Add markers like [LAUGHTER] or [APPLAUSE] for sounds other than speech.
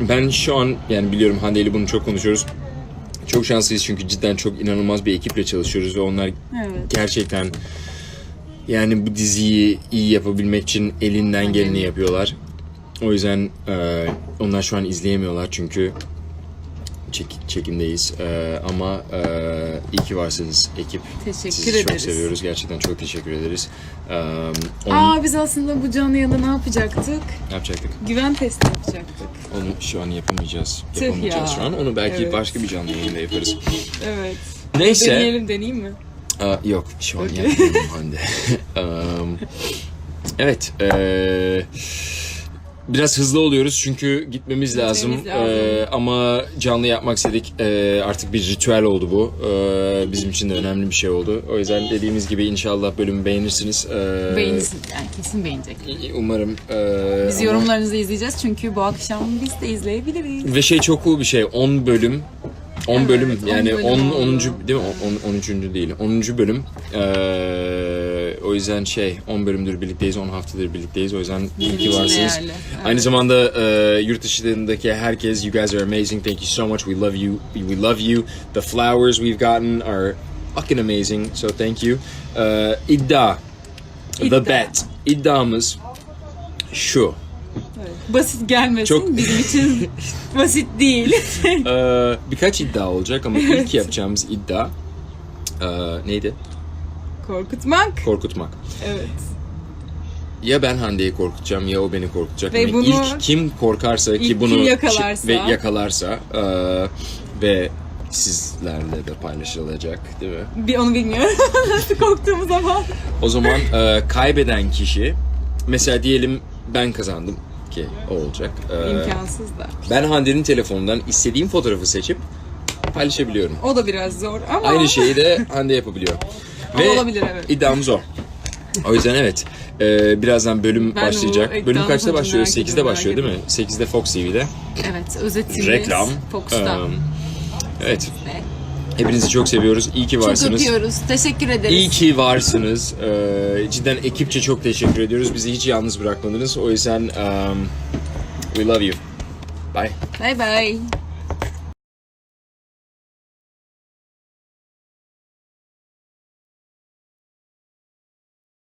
Ben şu an yani biliyorum Hande ile bunu çok konuşuyoruz. Çok şanslıyız çünkü cidden çok inanılmaz bir ekiple çalışıyoruz ve onlar Evet. gerçekten yani bu diziyi iyi yapabilmek için elinden geleni yapıyorlar. O yüzden e, onlar şu an izleyemiyorlar çünkü çek- çekimdeyiz. E, ama e, iyi ki varsınız ekip. Teşekkür Sizi çok ederiz. seviyoruz. Gerçekten çok teşekkür ederiz. E, onu Aa biz aslında bu canlı yayında ne yapacaktık? ne yapacaktık? Güven testi yapacaktık. Onu şu an yapamayacağız. Tüh Yapamayacağız ya. şu an. Onu belki Evet. başka bir canlı yayında yaparız. [LAUGHS] Evet. Neyse. Deneyelim deneyeyim mi? Aa, yok şu an Okey. yapmıyorum Hande. Um, [LAUGHS] evet. eee, biraz hızlı oluyoruz çünkü gitmemiz lazım. lazım. Eee, ama canlı yapmak istedik. Eee, artık bir ritüel oldu bu. Eee, bizim için de önemli bir şey oldu. O yüzden dediğimiz gibi inşallah bölümü beğenirsiniz. Eee, Beğenirsin. Yani kesin beğenecek. Umarım. eee, Biz ama- yorumlarınızı izleyeceğiz çünkü bu akşam biz de izleyebiliriz. Ve şey çok cool bir şey. 10 bölüm 10 Evet, bölüm 10 yani bölüm 10 oldu. 10. değil mi? 10 13. değil. 10. bölüm. Ee, o yüzden şey 10 bölümdür birlikteyiz. 10 haftadır birlikteyiz. O yüzden iyi ki varsınız. değerli. Aynı zamanda e, yurt dışındaki herkes you guys are amazing. Thank you so much. We love you. We love you. The flowers we've gotten are fucking amazing. So thank you. Ee, iddia. The İddia. bet. İddiamız şu. Basit gelmesin Çok- bizim için [LAUGHS] basit değil. Ee, birkaç iddia olacak ama ilk yapacağımız iddia ee, neydi? Korkutmak. Korkutmak. Evet. Ya ben Hande'yi korkutacağım ya o beni korkutacak. Ve Yani bunu- ilk kim korkarsa ki İlk bunu kim yakalarsa. ve yakalarsa ee, ve sizlerle de paylaşılacak değil mi? Bir onu bilmiyorum. Nasıl [LAUGHS] korktuğumuz zaman. O zaman ee, kaybeden kişi mesela diyelim ben kazandım ki o olacak. Ee, İmkansız da. ben Hande'nin telefonundan istediğim fotoğrafı seçip paylaşabiliyorum. O da biraz zor ama. Aynı [LAUGHS] şeyi de Hande yapabiliyor. Ama olabilir, evet. iddiamız o. O yüzden evet. e, birazdan bölüm Ben başlayacak. bu Bölüm iddianın kaçta sonucunu başlıyor? merak 8'de ediyorum, başlıyor değil mi? merak 8'de Fox TV'de. Evet özetindeyiz. Reklam. Fox'ta. Ee, evet. Ve Hepinizi çok seviyoruz. İyi ki Çok varsınız. öpüyoruz. Teşekkür ederiz. İyi ki varsınız. Ee, cidden ekipçe çok teşekkür ediyoruz. Bizi hiç yalnız bırakmadınız. O yüzden um, we love you. Bye. Bye bye.